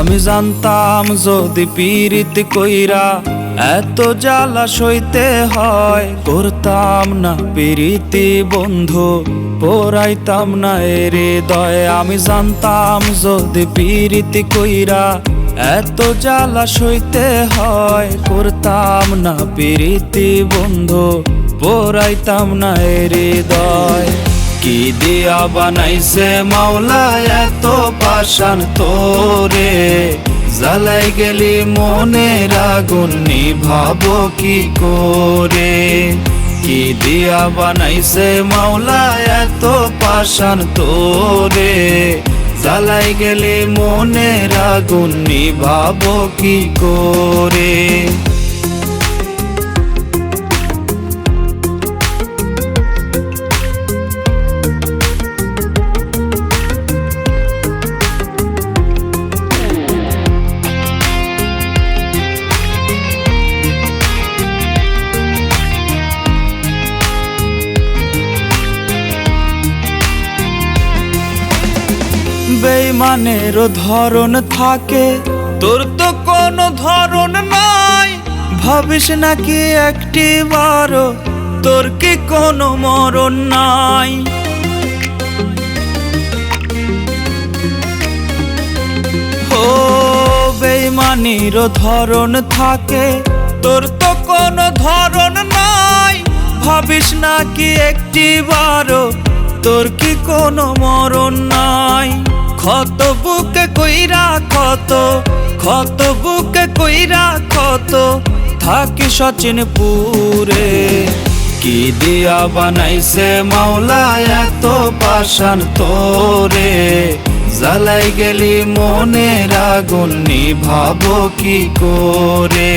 আমি জানতাম যদি পীড়িত কইরা এত জ্বালা সইতে হয়, করতাম না পীড়িতি বন্ধু, পড়াইতাম না এর দয় আমি জানতাম যদি পীড়িতি কইরা এত জ্বালা সইতে হয়, করতাম না পীড়িতি বন্ধু, পড়াইতাম না এর হৃদয়। কি দিয়া বানাইছে মাওলা এত পাশান তোরে? জ্বালাই গেলি মনের আগুন, নিভাবো কি করে? কি দিয়া বানাইছে মাওলা এত পাশান তোরে? জ্বালাই গেলি মনের আগুন, নিভাবো কি করে? বেইমানেরও ধরন থাকে। তোর তো কোনো ধরন নাই। ভাবিস নাকি একটি বারো তোর কি কোনো মরণ নাই? ও বেইমানিরও ধরন থাকে। তোর তো কোনো ধরন নাই। ভাবিস নাকি একটি বারো তোর কি কোনো মরণ নাই? ক্ষত বুকে কইরা ক্ষত ক্ষত বুকে কইরা ক্ষত। থাকি সচিন পুরে কি দিয়া বানাইছে মাওলা এত পাশান তোরে? জ্বালাই গেলি মনের আগুন, নিভাবো কি করে?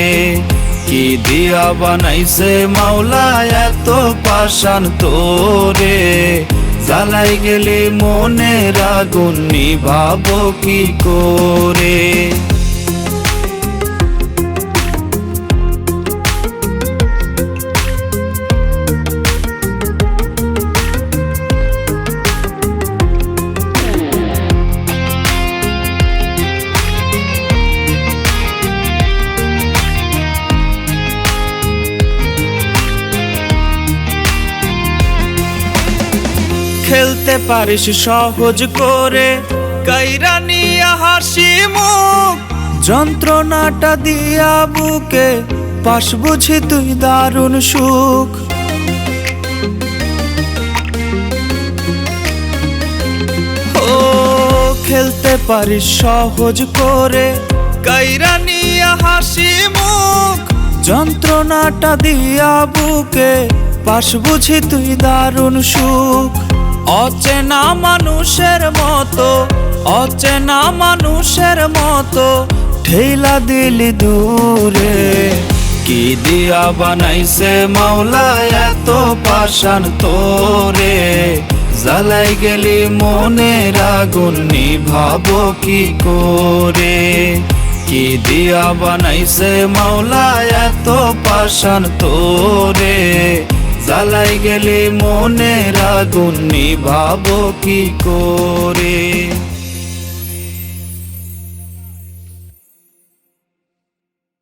কি দিয়া বানাইছে মাওলা এত পাশান তোরে? জ্বালাই গেলে মনের আগুন নিভাবো কি করে? খেলতে পারিস সহজ করে। কাইরা নিয়া হাসি মুখ, যন্ত্রণাটা দিয়া বুকে, পাশ বুঝি তুই দারুণ সুখ। ও, খেলতে পারিস সহজ করে। কাইরা নিয়া হাসি মুখ, যন্ত্রণাটা দিয়া বুকে, পাশ বুঝি তুই দারুণ সুখ। অচেনা মানুষের মতো, অচেনা মানুষের মতো ঠেলা দিলি দূরে। কি দিয়া বানাইছে মাওলা এত পাশান তোরে? জ্বালাই গেলি মনের আগুন, নিভাবো কি করে? কি দিয়া বানাইছে মাওলা এত পাশান তোরে? জালাই গেলে মনের আগুন নিভাবো কি করে?